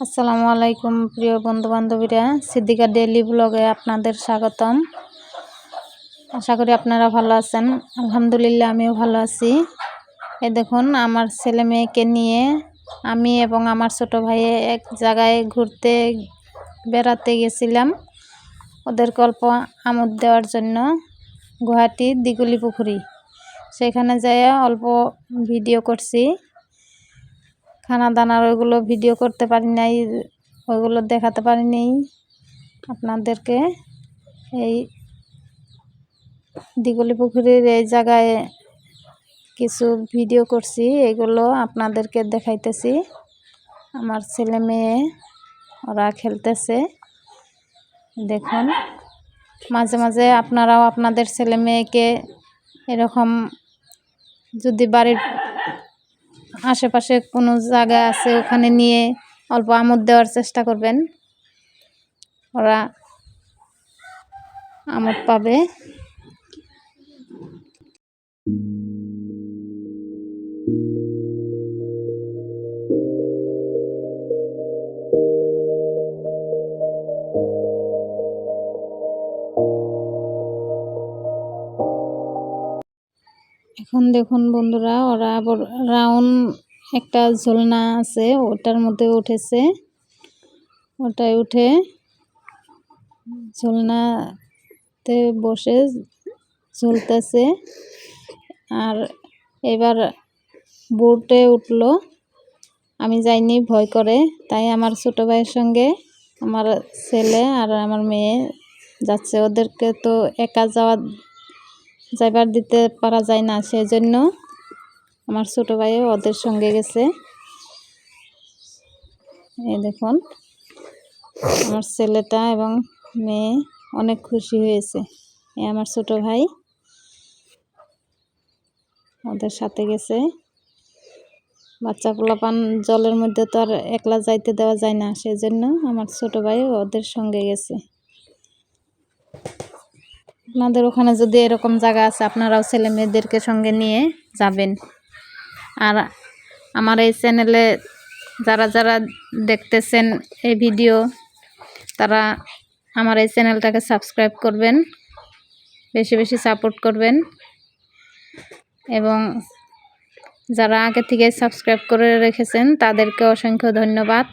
আসসালামু আলাইকুম প্রিয় বন্ধু বান্ধবীরা সিদ্দিকা ডেলি ব্লগে আপনাদের স্বাগতম। আশা করি আপনারা ভালো আছেন। আলহামদুলিল্লাহ, আমিও ভালো আছি। এ দেখুন, আমার ছেলে মেয়েকে নিয়ে আমি এবং আমার ছোট ভাই এক জায়গায় ঘুরতে বেড়াতে গেছিলাম। ওদের অল্প আমোদ দেওয়ার জন্য গুয়াহাটি দিগুলি পুকুরি। সেখানে যেয়ে অল্প ভিডিও করছি। খানা দানার ওইগুলো ভিডিও করতে পারি নাই, ওইগুলো দেখাতে পারি নাই। আপনাদেরকে এই দিগলি পুকুরের এই জায়গায় কিছু ভিডিও করছি, এগুলো আপনাদেরকে দেখাইতেছি। আমার ছেলে মেয়ে, ওরা খেলতেছে। দেখুন, মাঝে মাঝে আপনারাও আপনাদের ছেলে মেয়েকে এরকম যদি বাড়ির আশেপাশে কোনো জায়গা আছে ওখানে নিয়ে অল্প আমোদ দেওয়ার চেষ্টা করবেন। ওরা আমোদ পাবে। এখন দেখুন বন্ধুরা, ওরা আবার রাউন্ড একটা ঝোলনা আছে, ওটার মধ্যে উঠেছে। ওটায় উঠে ঝোলনাতে বসে ঝুলতেছে। আর এবার বোটে উঠল। আমি যাইনি, ভয় করে। তাই আমার ছোটো ভাইয়ের সঙ্গে আমার ছেলে আর আমার মেয়ে যাচ্ছে। ওদেরকে তো একা যাওয়া যাইবার দিতে পারা যায় না সেই জন্য আমার ছোটো ভাইও ওদের সঙ্গে গেছে। এই দেখুন, আমার ছেলেটা এবং মেয়ে অনেক খুশি হয়েছে। এ আমার ছোট ভাই ওদের সাথে গেছে। বাচ্চা পোলাপান জলের মধ্যে তো আর একলা যাইতে দেওয়া যায় না সেই জন্য আমার ছোট ভাই ওদের সঙ্গে গেছে। আপনাদের ওখানে যদি এরকম জায়গা আছে, আপনারাও ছেলে মেয়েদেরকে সঙ্গে নিয়ে যাবেন। আর আমার এই চ্যানেলে যারা যারা দেখতেছেন এই ভিডিও তারা আমার এই চ্যানেলটাকে সাবস্ক্রাইব করবেন, বেশি বেশি সাপোর্ট করবেন। এবং যারা আগে থেকে সাবস্ক্রাইব করে রেখেছেন, তাদেরকে অসংখ্য ধন্যবাদ।